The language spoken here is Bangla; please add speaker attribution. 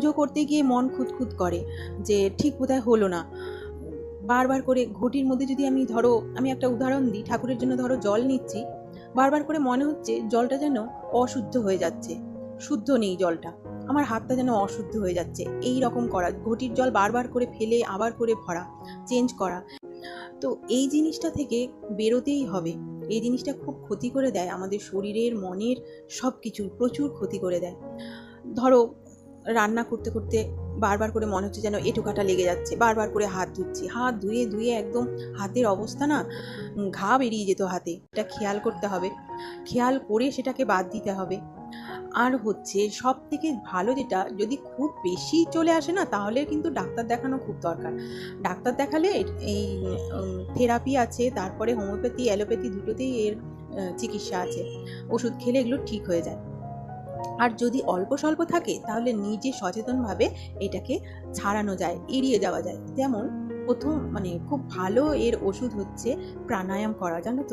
Speaker 1: পুজো করতে গিয়ে মন খুঁতখুত করে যে ঠিক বোধহয় হলো না। বারবার করে ঘটির মধ্যে যদি আমি ধরো, আমি একটা উদাহরণ দিই, ঠাকুরের জন্য ধরো জল নিচ্ছি, বারবার করে মনে হচ্ছে জলটা যেন অশুদ্ধ হয়ে যাচ্ছে। শুদ্ধ নেই জলটা। আমার হাতটা যেন অশুদ্ধ হয়ে যাচ্ছে। এই রকম করা, ঘটির জল বারবার করে ফেলে, আবার করে ভরা, চেঞ্জ করা। তো এই জিনিসটা থেকে বেরোতেই হবে। এই জিনিসটা খুব ক্ষতি করে দেয় আমাদের শরীরের, মনের সব কিছু প্রচুর ক্ষতি করে দেয়। ধরো রান্না করতে করতে বারবার করে মনে হচ্ছে যেন এঁটো কাটা লেগে যাচ্ছে। বারবার করে হাত ধুচ্ছি। হাত ধুয়ে ধুয়ে একদম হাতের অবস্থা না ঘা বেরিয়ে যেত হাতে। এটা খেয়াল করতে হবে। খেয়াল করে সেটাকে বাদ দিতে হবে। আর হচ্ছে সব থেকে ভালো যেটা, যদি খুব বেশি চলে আসে না, তাহলে কিন্তু ডাক্তার দেখানো খুব দরকার। ডাক্তার দেখালে এই থেরাপি আছে, তারপরে হোমিওপ্যাথি অ্যালোপ্যাথি দুটোতেই এর চিকিৎসা আছে। ওষুধ খেলে এগুলো ঠিক হয়ে যায়। আর যদি অল্প স্বল্প থাকে, তাহলে নিজে সচেতনভাবে এটাকে ছাড়ানো যায়, এড়িয়ে যাওয়া যায়। যেমন প্রথম মানে খুব ভালো এর ওষুধ হচ্ছে প্রাণায়াম করা, জানো তো?